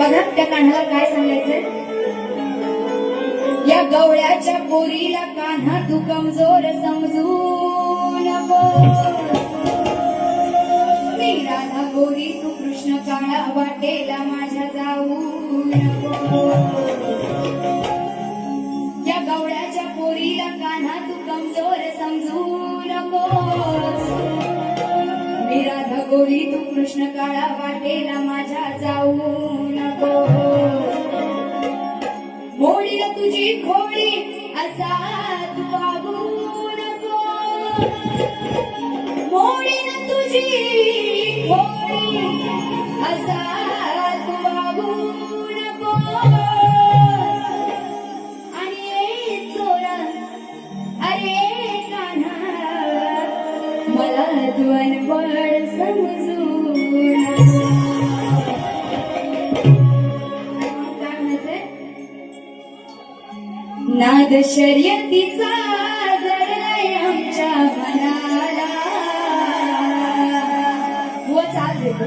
बघा त्या कान्हाला काय सांगायचंय? या गवळ्याच्या पोरीला कान्हा तू कमजोर समजू नको. मी राधा गोरी तू कृष्ण काळा वाटेला माझ्या जाऊ नको. या गवळ्याच्या पोरीला कान्हा तू कमजोर समजू नको. मी गोरी तू कृष्ण काळा वाटेला माझ्या जाऊ नको मोडीला तुझी खोडी असा तू वागू नको मोडीला तुझी खोडी असा शर्यतीचा जडलाय आमच्या मनाला. व चाल देतो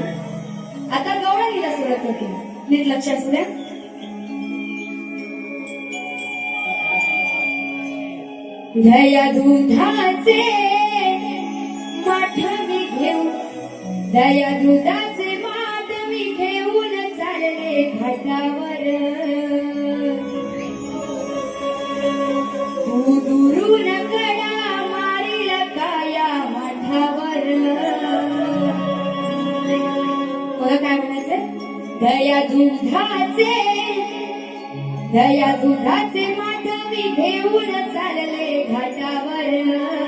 आता गवळा लिहिला सुरुवात होती नीट लक्ष असू द्या दया दुधाचे माठ मी घेऊ. दया दुधाचे दुरून कडा मारील काया माठावर. बघा काय म्हणायचं दया दुधाचे दया दुधाचे माधवी घेऊन चालले घाटावर.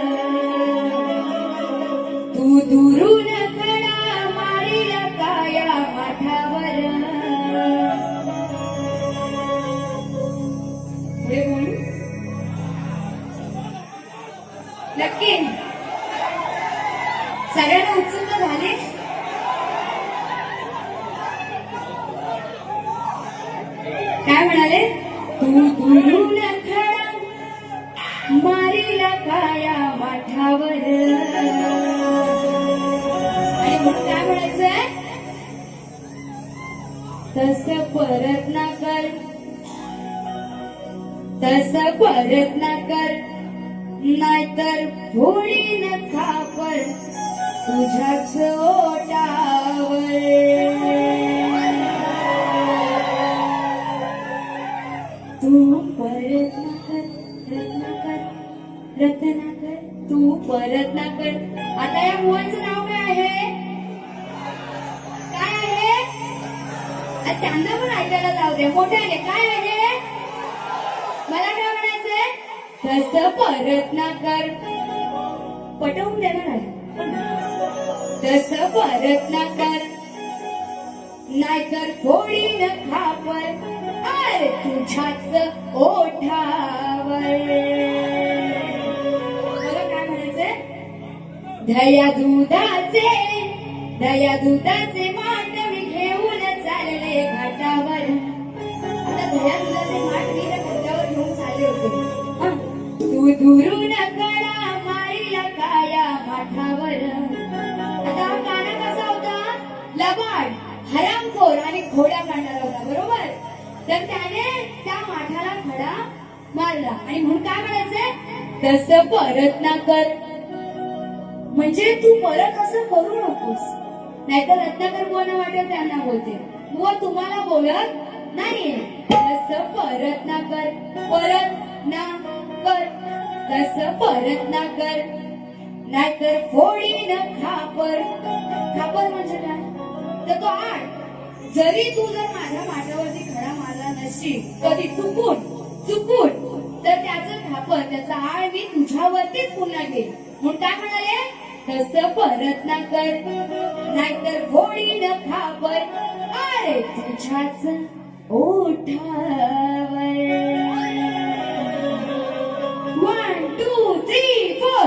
काय म्हणाले? तू दुरून खडा मारीला काया माठावर. आणि मग काय म्हणायचंय? तस परत ना कर. तस परत ना कर. नाहीतर थोडी न खापर तुझ्याच ओटावर कर रत्ना तू परत ना कर आता या मुलांचं नाव काय आहे? काय आहे? त्यांना पण ऐकायला जाऊ दे. मोठ्याने काय आहे? मला काय म्हणायचंय? तस परत ना कर पटवून देणार आहे. तस परत ना कर नाहीतर थोडी न खापर. अरे तुझ्याच ओठावर काय म्हणायचंय? दया दुधाचे दया दुधाचे माठ मी घेऊन चालले घाटावर. आता दया दुधाचे माठ मी घाटावर घेऊन चालले होते. तू दुरून करा मारीला काया माठावर. आता हा गाणं कसा होता? लबाड हरामखोर आणि घोड्या काढणारा होता बरोबर? तर त्याने त्या माठाला खडा मारला आणि म्हणून काय म्हणायचंय? तस परत ना कर. म्हणजे तू परत असं करू नकोस. नाहीतर रत्नाकर कोण वाटेल त्यांना बोलते? व तुम्हाला बोलत नाहीये. तस परत ना कर. परत ना कर. तस परत ना कर. नाहीतर फोडी न खापर. खापर म्हणजे काय? तर तो आठ जरी तू जर माझ्या माठावरती खडा कधी चुकून चुकून. तर त्याचं खापर त्याचा आळ मी तुझ्यावरतीच पुन्हा घेईन. म्हणून काय म्हणाले तस परत ना कर. नाहीतर घोडी न खापर अरे तुझ्याच ओठावर. One two three four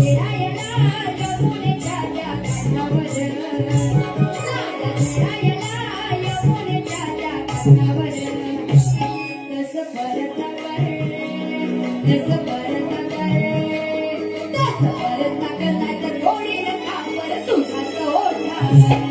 I can't Thank you.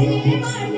மழை